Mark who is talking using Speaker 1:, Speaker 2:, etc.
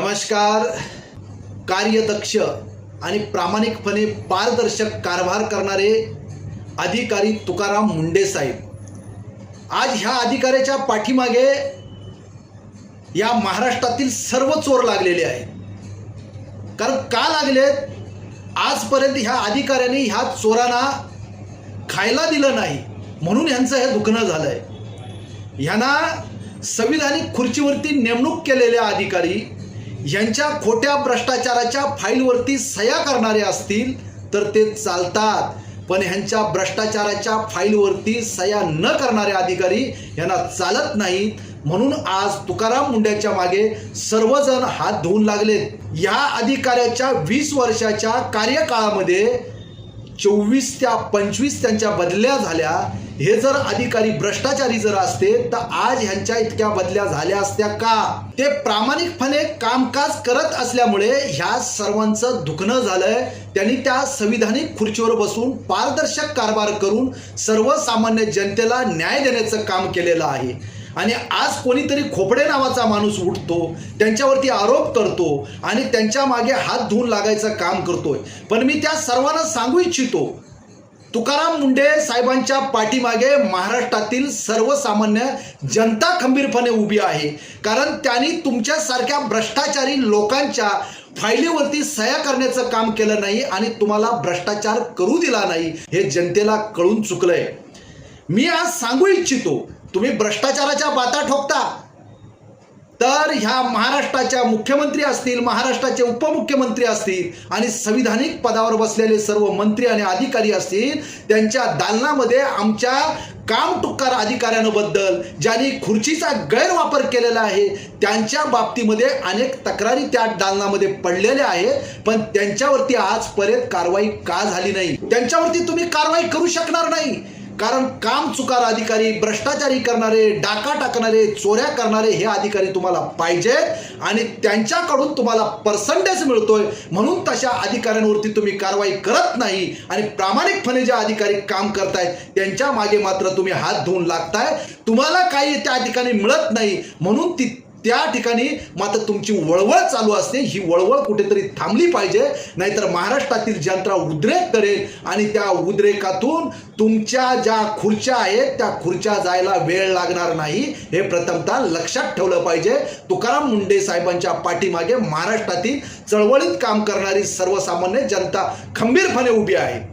Speaker 1: नमस्कार. कार्यदक्ष आणि प्रामाणिकपणे पारदर्शक कारभार करणारे अधिकारी तुकाराम मुंडे साहेब. आज ह्या अधिकाऱ्याच्या पाठीमागे या महाराष्ट्रातील सर्व चोर लागलेले आहेत. कारण का लागलेत? आजपर्यंत ह्या अधिकाऱ्यांनी ह्या चोरांना खायला दिलं नाही. म्हणून ह्यांचं हे दुखणं झालंय. ह्यांना संविधानिक खुर्चीवरती नेमणूक केलेल्या अधिकारी यांच्या खोट्या भ्रष्टाचाराच्या फाईलवरती सह्या करणारे असतील तर ते चालतात. पण ह्यांच्या भ्रष्टाचाराच्या फाईलवरती सह्या न करणारे अधिकारी यांना चालत नाहीत. म्हणून आज तुकाराम मुंड्याच्या मागे सर्वजण हात धुवून लागलेत. या अधिकाऱ्याच्या वीस वर्षाच्या कार्यकाळामध्ये चोवीस त्या पंचवीस त्यांच्या बदल्या झाल्या. हे जर अधिकारी भ्रष्टाचारी जर असते तर आज ह्यांच्या इतक्या बदल्या झाल्या असत्या का? ते प्रामाणिकपणे कामकाज करत असल्यामुळे ह्या सर्वांचं दुखणं झालंय. त्यांनी त्या संविधानिक खुर्चीवर बसून पारदर्शक कारभार करून सर्वसामान्य जनतेला न्याय देण्याचं काम केलेलं आहे. आणि आज कोणीतरी खोपडे नावाचा माणूस उठतो त्यांच्यावरती आरोप करतो आणि त्यांच्या मागे हात धुवून लागायचं काम करतोय. पण मी त्या सर्वांना सांगू इच्छितो तुकाराम मुंडे साहेबांच्या पाठीमागे महाराष्ट्रातील सर्वसामान्य जनता खंबीरपणे उभी आहे. कारण त्यांनी तुमच्यासारख्या भ्रष्टाचारी लोकांच्या फायलीवरती सह्या करण्याचं काम केलं नाही आणि तुम्हाला भ्रष्टाचार करू दिला नाही हे जनतेला कळून चुकलंय. मी आज सांगू इच्छितो तुम्ही भ्रष्टाचाराच्या बाता ठोकता. तर ह्या महाराष्ट्राच्या मुख्यमंत्री असतील महाराष्ट्राचे उपमुख्यमंत्री असतील आणि संविधानिक पदावर बसलेले सर्व मंत्री आणि अधिकारी असतील त्यांच्या दालनामध्ये आमच्या काम टुक्कार अधिकाऱ्यांबद्दल ज्यांनी खुर्चीचा गैरवापर केलेला आहे त्यांच्या बाबतीमध्ये अनेक तक्रारी त्या दालनामध्ये पडलेल्या आहेत पण त्यांच्यावरती आजपर्यंत कारवाई का झाली नाही? त्यांच्यावरती तुम्ही कारवाई करू शकणार नाही. कारण काम चुकार अधिकारी भ्रष्टाचारी करणारे डाका टाकणारे चोऱ्या करणारे हे अधिकारी तुम्हाला पाहिजेत आणि त्यांच्याकडून तुम्हाला पर्सेंटेज मिळतोय. म्हणून तशा अधिकाऱ्यांवरती तुम्ही कारवाई करत नाही आणि प्रामाणिकपणे जे अधिकारी काम करतायत त्यांच्या मागे मात्र तुम्ही हात धुवून लागताय. तुम्हाला काही त्या ठिकाणी मिळत नाही. म्हणून ती त्या ठिकाणी मात्र तुमची वळवळ चालू असते. ही वळवळ कुठेतरी थांबली पाहिजे. नाहीतर महाराष्ट्रातील जनता उद्रेक करेल आणि त्या उद्रेकातून तुमच्या ज्या खुर्च्या आहेत त्या खुर्च्या जायला वेळ लागणार नाही. हे प्रथमतः लक्षात ठेवलं पाहिजे. तुकाराम मुंडे साहेबांच्या पाठीमागे महाराष्ट्रातील चळवळीत काम करणारी सर्वसामान्य जनता खंबीरपणे उभी आहे.